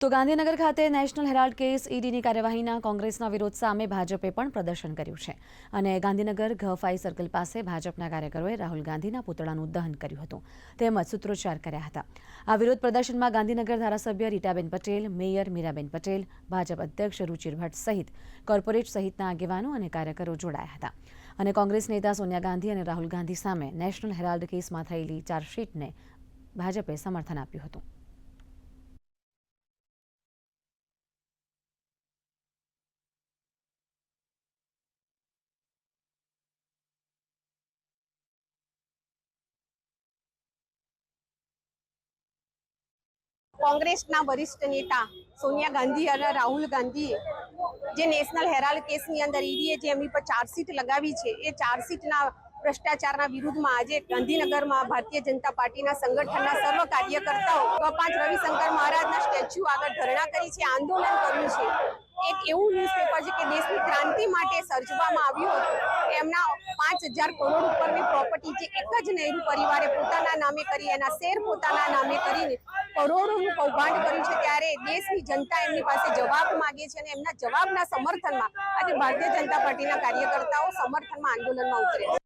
તો ગાંધીનગર ખાતે national Herald case ઈડીની કાર્યવાહીના કોંગ્રેસના વિરોધ સામે ભાજપે પણ પ્રદર્શન કર્યું છે. અને ગાંધીનગર ઘફાઈ સર્કલ પાસે ભાજપના કાર્યકરોએ રાહુલ ગાંધીના પુતળાનું દહન કર્યું હતું. તેમજ સૂત્રોચ્ચાર કર્યા હતા. આ વિરોધ પ્રદર્શનમાં ગાંધીનગર ધારાસભ્ય રીટાબેન પટેલ, મેયર મીરાબેન પટેલ, ભાજપ અધ્યક્ષ રૂચિર ભટ્ટ સહિત કોર્પોરેટ સહિતના આગેવાનો અને કાર્યકરો જોડાયા હતા. અને કોંગ્રેસ નેતા સોનિયા ગાંધી અને રાહુલ ગાંધી સામે નેશનલ હેરાલ્ડ કેસમાં થયેલી ચાર્જશીટને ભાજપે સમર્થન આપ્યું હતું. કોંગ્રેસના વરિષ્ઠ નેતા સોનિયા ગાંધી અને રાહુલ ગાંધીએ જે નેશનલ હેરાલ્ડ કેસની અંદર ઈડીએ જે એમની પર ચાર્જશીટ લગાવી છે, એ ચાર્જશીટના ભ્રષ્ટાચારના વિરુદ્ધમાં આજે ગાંધીનગરમાં ભારતીય જનતા પાર્ટીના સંગઠનના સર્વ કાર્યકર્તાઓ પાંચ રવિશંકર મહારાજના સ્ટેચ્યુ આગળ ધરણા કરી છે, આંદોલન કર્યું છે. એક એવું ન્યૂઝપેપર છે કે દેશની ક્રાંતિ માટે સર્જવામાં આવ્યું હતું. એમના પાંચ હજાર કરોડ ઉપરની પ્રોપર્ટી જે એક જ નહેરુ પરિવારે પોતાના નામે કરી, એના શેર પોતાના નામે કરીને કરોડોનું કૌભાંડ કર્યું છે ત્યારે દેશની જનતા એમની પાસે જવાબ માંગે છે અને એમના જવાબના સમર્થનમાં આજે ભારતીય જનતા પાર્ટીના કાર્યકર્તાઓ સમર્થનમાં આંદોલનમાં ઉતરે છે.